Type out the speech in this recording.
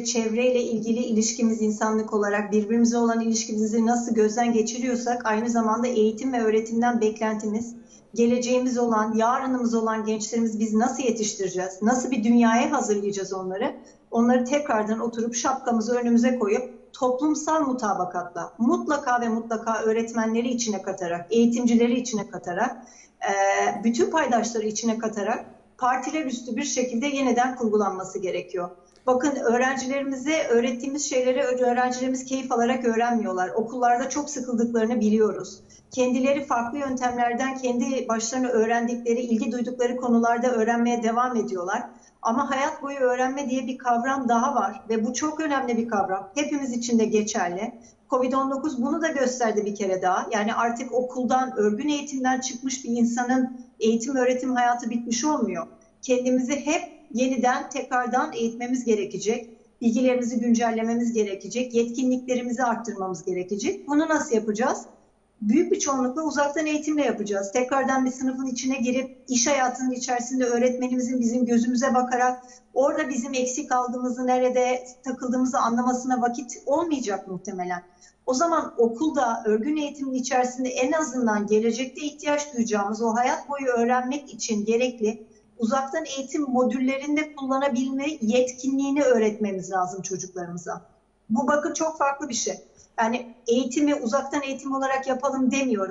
işte çevreyle ilgili ilişkimiz insanlık olarak birbirimize olan ilişkimizi nasıl gözden geçiriyorsak aynı zamanda eğitim ve öğretimden beklentimiz geleceğimiz olan, yarınımız olan gençlerimiz biz nasıl yetiştireceğiz? Nasıl bir dünyaya hazırlayacağız onları? Onları tekrardan oturup şapkamızı önümüze koyup toplumsal mutabakatla mutlaka ve mutlaka öğretmenleri içine katarak, eğitimcileri içine katarak, bütün paydaşları içine katarak partiler üstü bir şekilde yeniden kurgulanması gerekiyor. Bakın öğrencilerimize öğrettiğimiz şeyleri öğrencilerimiz keyif alarak öğrenmiyorlar. Okullarda çok sıkıldıklarını biliyoruz. Kendileri farklı yöntemlerden kendi başlarına öğrendikleri, ilgi duydukları konularda öğrenmeye devam ediyorlar. Ama hayat boyu öğrenme diye bir kavram daha var ve bu çok önemli bir kavram. Hepimiz için de geçerli. Covid-19 bunu da gösterdi bir kere daha. Yani artık okuldan, örgün eğitimden çıkmış bir insanın eğitim öğretim hayatı bitmiş olmuyor. Kendimizi hep yeniden tekrardan eğitmemiz gerekecek. Bilgilerimizi güncellememiz gerekecek. Yetkinliklerimizi arttırmamız gerekecek. Bunu nasıl yapacağız? Büyük bir çoğunlukla uzaktan eğitimle yapacağız. Tekrardan bir sınıfın içine girip iş hayatının içerisinde öğretmenimizin bizim gözümüze bakarak orada bizim eksik aldığımızı, nerede takıldığımızı anlamasına vakit olmayacak muhtemelen. O zaman okulda örgün eğitimin içerisinde en azından gelecekte ihtiyaç duyacağımız o hayat boyu öğrenmek için gerekli uzaktan eğitim modüllerinde kullanabilme yetkinliğini öğretmemiz lazım çocuklarımıza. Bu bakın çok farklı bir şey. Yani eğitimi uzaktan eğitim olarak yapalım demiyorum.